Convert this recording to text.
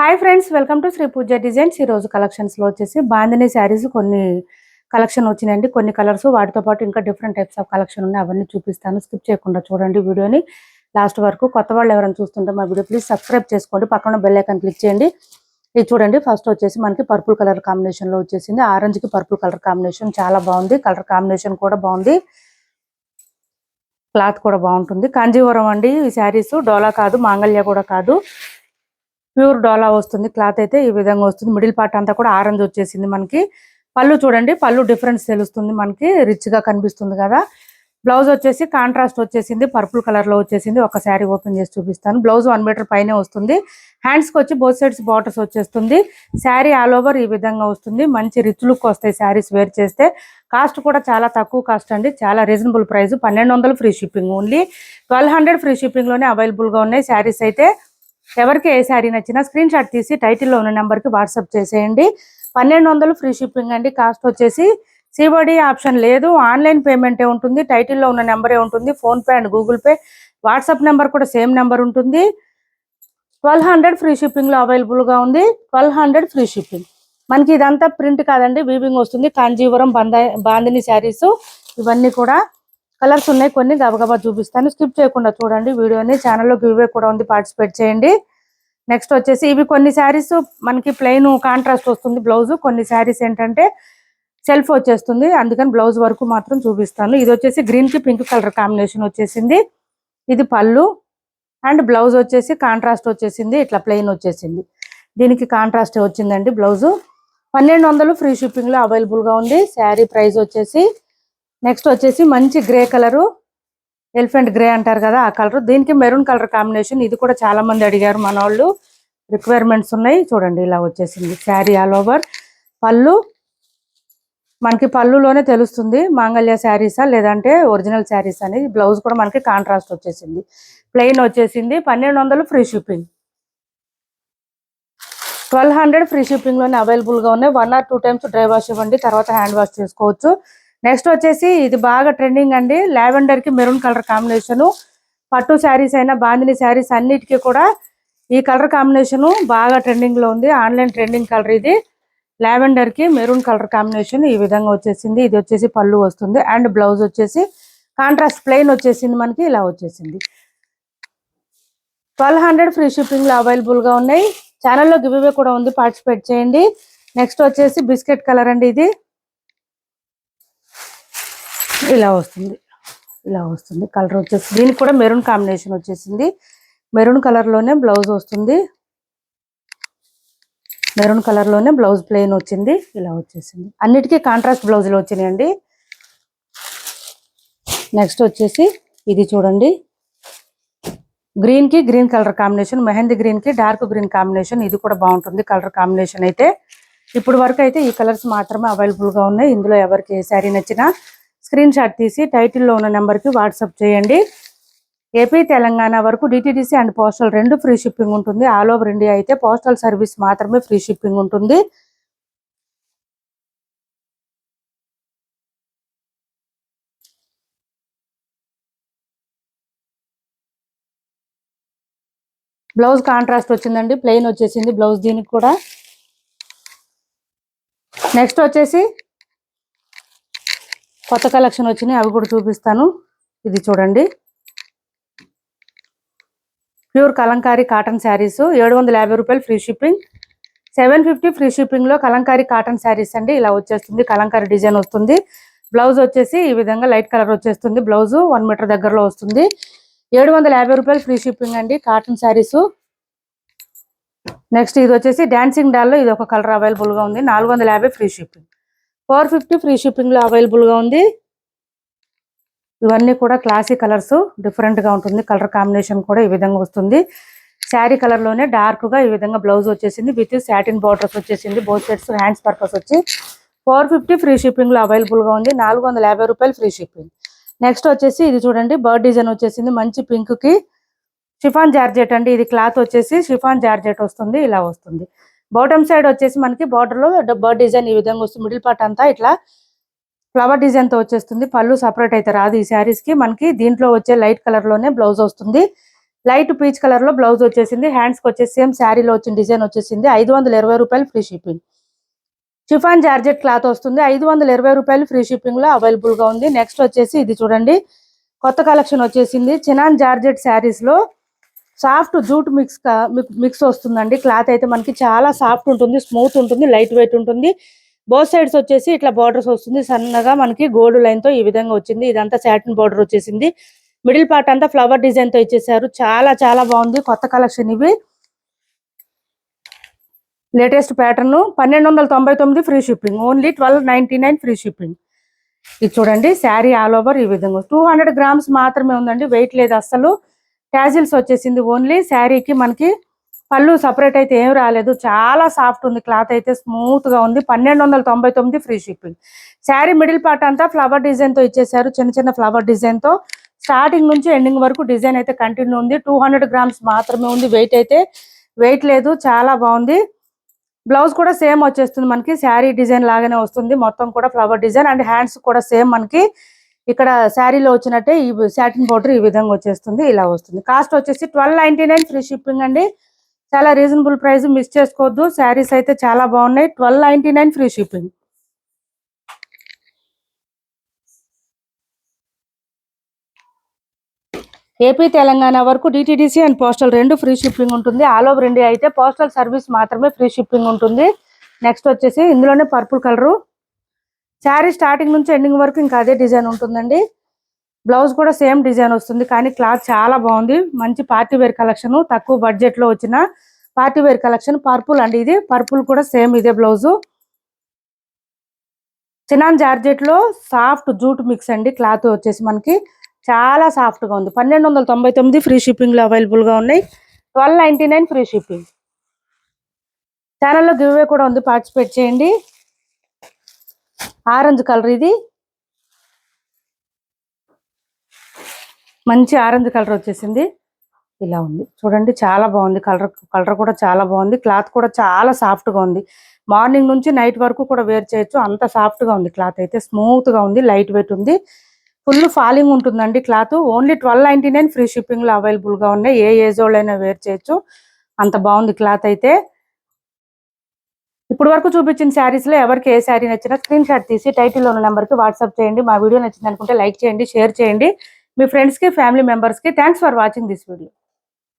Hi friends welcome to Shri Pooja designs. ఈ రోజు కలెక్షన్స్లో వచ్చేసి బాందిని శారీస్ కొన్ని కలెక్షన్ వచ్చినాయండి. కొన్ని కలర్స్ వాటితో పాటు ఇంకా డిఫరెంట్ టైప్స్ ఆఫ్ కలెక్షన్ ఉన్నాయి. అవన్నీ చూపిస్తాను. స్కిప్ చేయకుండా చూడండి వీడియోని. లాస్ట్ వరకు కొత్త వాళ్ళు ఎవరైనా చూస్తుంటే మా వీడియో ప్లీజ్ సబ్స్క్రైబ్ చేసుకోండి. పక్కన బెల్ ఐకాన్ క్లిక్ చేయండి. ఇది చూడండి ఫస్ట్ వచ్చేసి మనకి పర్పుల్ కలర్ కాంబినేషన్లో వచ్చేసింది. ఆరెంజ్కి పర్పుల్ కలర్ కాంబినేషన్ చాలా బాగుంది. కలర్ కాంబినేషన్ కూడా బాగుంది. క్లాత్ కూడా బాగుంటుంది. కాంజీవరం అండి ఈ శారీస్. డోలా కాదు మాంగళ్య కూడా కాదు. ప్యూర్ డోలా వస్తుంది క్లాత్ అయితే ఈ విధంగా వస్తుంది. మిడిల్ పార్ట్ అంతా కూడా ఆరెంజ్ వచ్చేసింది మనకి. పళ్ళు చూడండి పళ్ళు డిఫరెన్స్ తెలుస్తుంది మనకి రిచ్గా కనిపిస్తుంది కదా. బ్లౌజ్ వచ్చేసి కాంట్రాస్ట్ వచ్చేసింది పర్పుల్ కలర్లో వచ్చేసింది. ఒక శారీ ఓపెన్ చేసి చూపిస్తాను. బ్లౌజ్ వన్ మీటర్ పైనే వస్తుంది. హ్యాండ్స్కి వచ్చి బోత్ సైడ్స్ బార్డర్స్ వచ్చేస్తుంది. శారీ ఆల్ ఓవర్ ఈ విధంగా వస్తుంది. మంచి రిచ్ లుక్ వస్తాయి శారీస్ వేర్ చేస్తే. కాస్ట్ కూడా చాలా తక్కువ కాస్ట్ అండి. చాలా రీజనబుల్ ప్రైస్ పన్నెండు free shipping only twelve hundred free షిప్పింగ్లోనే అవైలబుల్గా ఉన్నాయి. శారీస్ అయితే ఎవరికి ఏ శారీ నచ్చినా స్క్రీన్ షాట్ తీసి టైటిల్లో ఉన్న నెంబర్కి వాట్సాప్ చేసేయండి. పన్నెండు వందలు ఫ్రీ షిప్పింగ్ అండి. కాస్ట్ వచ్చేసి సిబడి ఆప్షన్ లేదు. ఆన్లైన్ పేమెంటే ఉంటుంది. టైటిల్లో ఉన్న నెంబరే ఉంటుంది. PhonePe and Google Pay. WhatsApp number కూడా సేమ్ నెంబర్ ఉంటుంది. ట్వెల్వ్ హండ్రెడ్ ఫ్రీ షిప్పింగ్లో అవైలబుల్గా ఉంది. Twelve hundred free shipping. మనకి ఇదంతా ప్రింట్ కాదండి. వీవింగ్ వస్తుంది. కాంజీవరం బంద బాందిని శారీస్ ఇవన్నీ కూడా కలర్స్ ఉన్నాయి కొన్ని గబగబా చూపిస్తాను. స్కిప్ చేయకుండా చూడండి. వీడియోని ఛానల్లో గివ్వే కూడా ఉంది. పార్టిసిపేట్ చేయండి. నెక్స్ట్ వచ్చేసి ఇవి కొన్ని శారీస్ మనకి ప్లెయిన్ కాంట్రాస్ట్ వస్తుంది బ్లౌజ్ కొన్ని శారీస్ ఏంటంటే సెల్ఫ్ వచ్చేస్తుంది. అందుకని బ్లౌజ్ వరకు మాత్రం చూపిస్తాను. ఇది వచ్చేసి గ్రీన్కి పింక్ కలర్ కాంబినేషన్ వచ్చేసింది. ఇది పళ్ళు. అండ్ బ్లౌజ్ వచ్చేసి కాంట్రాస్ట్ వచ్చేసింది. ఇట్లా ప్లెయిన్ వచ్చేసింది. దీనికి కాంట్రాస్ట్ వచ్చిందండి బ్లౌజు పన్నెండు వందలు ఫ్రీ షిప్పింగ్లో అవైలబుల్గా ఉంది. శారీ ప్రైస్ వచ్చేసి నెక్స్ట్ వచ్చేసి మంచి గ్రే కలరు ఎలిఫెంట్ గ్రే అంటారు కదా ఆ కలర్ దీనికి మెరూన్ కలర్ కాంబినేషన్ ఇది కూడా చాలా మంది అడిగారు మన వాళ్ళు రిక్వైర్మెంట్స్ ఉన్నాయి. చూడండి ఇలా వచ్చేసింది. శారీ ఆల్ ఓవర్ పళ్ళు. మనకి పళ్ళులోనే తెలుస్తుంది. మాంగళ్య శారీసా లేదంటే ఒరిజినల్ శారీస్ అనేది బ్లౌజ్ కూడా మనకి కాంట్రాస్ట్ వచ్చేసింది. ప్లెయిన్ వచ్చేసింది. పన్నెండు వందలు free shipping twelve hundred free షిప్పింగ్లోనే అవైలబుల్గా ఉన్నాయి. One or two times dry wash ఇవ్వండి. తర్వాత హ్యాండ్ వాష్ చేసుకోవచ్చు. నెక్స్ట్ వచ్చేసి ఇది బాగా ట్రెండింగ్ అండి. లావెండర్కి మెరూన్ కలర్ కాంబినేషన్. పట్టు శారీస్ అయినా బాందిని శారీస్ అన్నిటికీ కూడా ఈ కలర్ కాంబినేషన్ బాగా ట్రెండింగ్లో ఉంది. ఆన్లైన్ ట్రెండింగ్ కలర్ ఇది. లావెండర్కి మెరూన్ కలర్ కాంబినేషన్ ఈ విధంగా వచ్చేసింది. ఇది వచ్చేసి పళ్ళు వస్తుంది. అండ్ బ్లౌజ్ వచ్చేసి కాంట్రాస్ట్ ప్లెయిన్ వచ్చేసింది మనకి ఇలా వచ్చేసింది. ట్వెల్వ్ హండ్రెడ్ ఫ్రీ షిప్పింగ్లో అవైలబుల్గా ఉన్నాయి. ఛానల్లో గివ్ కూడా ఉంది. పార్టిసిపేట్ చేయండి. నెక్స్ట్ వచ్చేసి బిస్కెట్ కలర్ అండి ఇది. ఇలా వస్తుంది. ఇలా వస్తుంది. కలర్ వచ్చేసి దీనికి కూడా మెరూన్ కాంబినేషన్ వచ్చేసింది. మెరూన్ కలర్లోనే బ్లౌజ్ వస్తుంది. మెరూన్ కలర్లోనే బ్లౌజ్ ప్లెయిన్ వచ్చింది. ఇలా వచ్చేసింది. అన్నిటికీ కాంట్రాస్ట్ బ్లౌజులు వచ్చినాయండి. నెక్స్ట్ వచ్చేసి ఇది చూడండి. గ్రీన్కి గ్రీన్ కలర్ కాంబినేషన్ మెహందీ గ్రీన్కి డార్క్ గ్రీన్ కాంబినేషన్ ఇది కూడా బాగుంటుంది కలర్ కాంబినేషన్ అయితే. ఇప్పుడు వరకు అయితే ఈ కలర్స్ మాత్రమే అవైలబుల్గా ఉన్నాయి. ఇందులో ఎవరికి ఏ శారీ నచ్చినా స్క్రీన్ షాట్ తీసి టైటిల్లో ఉన్న నెంబర్కి వాట్సాప్ చేయండి. ఏపీ తెలంగాణ వరకు డిటిడిసి అండ్ పోస్టల్ రెండు ఫ్రీ షిప్పింగ్ ఉంటుంది. ఆల్ ఓవర్ ఇండియా అయితే పోస్టల్ సర్వీస్ మాత్రమే ఫ్రీ షిప్పింగ్ ఉంటుంది. బ్లౌజ్ కాంట్రాస్ట్ వచ్చిందండి. ప్లెయిన్ వచ్చేసింది బ్లౌజ్ దీనికి కూడా. నెక్స్ట్ వచ్చేసి కొత్త కలెక్షన్ వచ్చినాయి అవి కూడా చూపిస్తాను. ఇది చూడండి. ప్యూర్ కలంకారీ కాటన్ శారీస్ ఏడు వందల యాభై రూపాయలు free shipping. Seven fifty free షిప్పింగ్లో కలంకారీ కాటన్ శారీస్ అండి. ఇలా వచ్చేస్తుంది కలంకారీ డిజైన్ వస్తుంది. బ్లౌజ్ వచ్చేసి ఈ విధంగా లైట్ కలర్ వచ్చేస్తుంది. బ్లౌజ్ వన్ మీటర్ దగ్గరలో వస్తుంది. ఏడు వందల యాభై రూపాయలు ఫ్రీ షిప్పింగ్ అండి కాటన్ శారీస్. నెక్స్ట్ ఇది వచ్చేసి డాన్సింగ్ డాల్లో ఇది ఒక కలర్ అవైలబుల్గా ఉంది. నాలుగు వందల యాభై free shipping. Four fifty free షిప్పింగ్లో లో అవైలబుల్గా ఉంది. ఇవన్నీ కూడా క్లాసీ కలర్స్ డిఫరెంట్గా ఉంటుంది. కలర్ కాంబినేషన్ కూడా ఈ విధంగా వస్తుంది. శారీ కలర్లోనే డార్క్గా ఈ విధంగా బ్లౌజ్ వచ్చేసింది. విత్ శాటిన్ బార్డర్స్ వచ్చేసింది. బోత్ సెట్స్ హ్యాండ్స్ పర్పస్ వచ్చి ఫోర్ ఫిఫ్టీ ఫ్రీ షిప్పింగ్లో లో అవైలబుల్ ఉంది. నాలుగు వందల యాభై రూపాయలు ఫ్రీ షిప్పింగ్. నెక్స్ట్ వచ్చేసి ఇది చూడండి. బర్డ్ డిజైన్ వచ్చేసింది. మంచి పింక్కి షిఫాన్ జార్జెట్ అండి. ఇది క్లాత్ వచ్చేసి షిఫాన్ జార్జెట్ వస్తుంది. ఇలా వస్తుంది. బాటమ్ సైడ్ వచ్చేసి మనకి బార్డర్లో బర్డ్ డిజైన్ ఈ విధంగా వస్తుంది. మిడిల్ పార్ట్ అంతా ఇట్లా ఫ్లవర్ డిజైన్తో వచ్చేస్తుంది. పళ్ళు సపరేట్ అయితే రాదు ఈ శారీస్కి. మనకి దీంట్లో వచ్చే లైట్ కలర్లోనే బ్లౌజ్ వస్తుంది. లైట్ పీచ్ కలర్లో బ్లౌజ్ వచ్చేసింది. హ్యాండ్స్కి వచ్చేసి సేమ్ శారీలో వచ్చిన డిజైన్ వచ్చేసింది. ఐదు వందల ఇరవై రూపాయలు free shipping chiffon georgette cloth వస్తుంది. ఐదు వందల ఇరవై రూపాయలు ఫ్రీ షిప్పింగ్లో అవైలబుల్గా ఉంది. నెక్స్ట్ వచ్చేసి ఇది చూడండి. కొత్త కలెక్షన్ వచ్చేసింది. చినాన్ జార్జెట్ శారీస్లో సాఫ్ట్ జూట్ మిక్స్ మిక్స్ వస్తుందండి. క్లాత్ అయితే మనకి చాలా సాఫ్ట్ ఉంటుంది స్మూత్ ఉంటుంది లైట్ వెయిట్ ఉంటుంది. బోత్ సైడ్స్ వచ్చేసి ఇట్లా బార్డర్స్ వస్తుంది. సన్నగా మనకి గోల్డ్ లైన్తో ఈ విధంగా వచ్చింది. ఇదంతా శాటిన్ బార్డర్ వచ్చేసింది. మిడిల్ పార్ట్ అంతా ఫ్లవర్ డిజైన్తో ఇచ్చేసారు. చాలా చాలా బాగుంది. కొత్త కలెక్షన్ ఇవి. లేటెస్ట్ ప్యాటర్న్ పన్నెండు వందల తొంభై తొమ్మిది free shipping. Only twelve ninety nine free shipping. ఇది చూడండి శారీ ఆల్ ఓవర్ ఈ విధంగా. టూ హండ్రెడ్ గ్రామ్స్ మాత్రమే ఉందండి. వెయిట్ లేదు అస్సలు. ట్యాజిల్స్ వచ్చేసింది ఓన్లీ శారీకి మనకి పళ్ళు సపరేట్ అయితే ఏం రాలేదు. చాలా సాఫ్ట్ ఉంది. క్లాత్ అయితే స్మూత్గా ఉంది. పన్నెండు వందల తొంభై తొమ్మిది free shipping. Sari middle part అంతా ఫ్లవర్ డిజైన్తో ఇచ్చేసారు చిన్న చిన్న ఫ్లవర్ డిజైన్తో. స్టార్టింగ్ నుంచి ఎండింగ్ వరకు డిజైన్ అయితే కంటిన్యూ ఉంది. టూ హండ్రెడ్ గ్రామ్స్ మాత్రమే ఉంది. వెయిట్ అయితే వెయిట్ లేదు. చాలా బాగుంది. బ్లౌజ్ కూడా సేమ్ వచ్చేస్తుంది మనకి. శారీ డిజైన్ లాగానే వస్తుంది. మొత్తం కూడా ఫ్లవర్ డిజైన్ అండ్ హ్యాండ్స్ కూడా సేమ్ మనకి. ఇక్కడ శారీలో వచ్చినట్టే ఈ శాటిన్ పౌడర్ ఈ విధంగా వచ్చేస్తుంది ఇలా వస్తుంది. కాస్ట్ వచ్చేసి twelve ninety nine free shipping అండి. చాలా రీజనబుల్ ప్రైస్ మిస్ చేసుకోవద్దు. శారీస్ అయితే చాలా బాగున్నాయి. Twelve ninety nine free shipping AP Telangana వరకు డిటిడిసి అండ్ పోస్టల్ రెండు ఫ్రీ షిప్పింగ్ ఉంటుంది. ఆల్ ఓవర్ ఇండియా అయితే పోస్టల్ సర్వీస్ మాత్రమే ఫ్రీ షిప్పింగ్ ఉంటుంది. నెక్స్ట్ వచ్చేసి ఇందులోనే పర్పుల్ కలరు శారీ స్టార్టింగ్ నుంచి ఎండింగ్ వరకు ఇంకా అదే డిజైన్ ఉంటుందండి. బ్లౌజ్ కూడా సేమ్ డిజైన్ వస్తుంది కానీ క్లాత్ చాలా బాగుంది. మంచి పార్టీ వేర్ కలెక్షన్ తక్కువ బడ్జెట్లో వచ్చిన పార్టీ వేర్ కలెక్షన్. పర్పుల్ అండి ఇది. పర్పుల్ కూడా సేమ్ ఇదే బ్లౌజు. చినాన్ జార్జెట్లో సాఫ్ట్ జూట్ మిక్స్ అండి క్లాత్ వచ్చేసి మనకి. చాలా సాఫ్ట్గా ఉంది. పన్నెండు వందల తొంభై తొమ్మిది ఫ్రీ షిప్పింగ్లో లో అవైలబుల్గా ఉన్నాయి. Twelve ninety nine free shipping. ఛానల్లో గివ్ కూడా ఉంది. పార్టిసిపేట్ చేయండి. ఆరెంజ్ కలర్ ఇది. మంచి ఆరెంజ్ కలర్ వచ్చేసింది. ఇలా ఉంది. చూడండి చాలా బాగుంది. కలర్ కలర్ కూడా చాలా బాగుంది. క్లాత్ కూడా చాలా సాఫ్ట్గా ఉంది. మార్నింగ్ నుంచి నైట్ వరకు కూడా వేర్ చేయొచ్చు. అంత సాఫ్ట్గా ఉంది క్లాత్ అయితే. స్మూత్గా ఉంది లైట్ వెయిట్ ఉంది. ఫుల్ ఫాలింగ్ ఉంటుందండి cloth. Only twelve ninety nine free shipping అవైలబుల్గా అవైలబుల్గా ఉన్నాయి. ఏ ఏజ్ వాళ్ళైనా వేర్ చేయొచ్చు. అంత బాగుంది క్లాత్ అయితే. ఇప్పుడు వరకు చూపించిన శారీస్లో ఎవరికి ఏ శారీ నచ్చినా స్క్రీన్ షాట్ తీసి టైటిల్ ఉన్న నెంబర్కి వాట్సాప్ చేయండి. మా వీడియో నచ్చింది అనుకుంటే లైక్ చేయండి షేర్ చేయండి. మీ ఫ్రెండ్స్కి ఫ్యామిలీ మెంబర్స్కి thanks for watching this video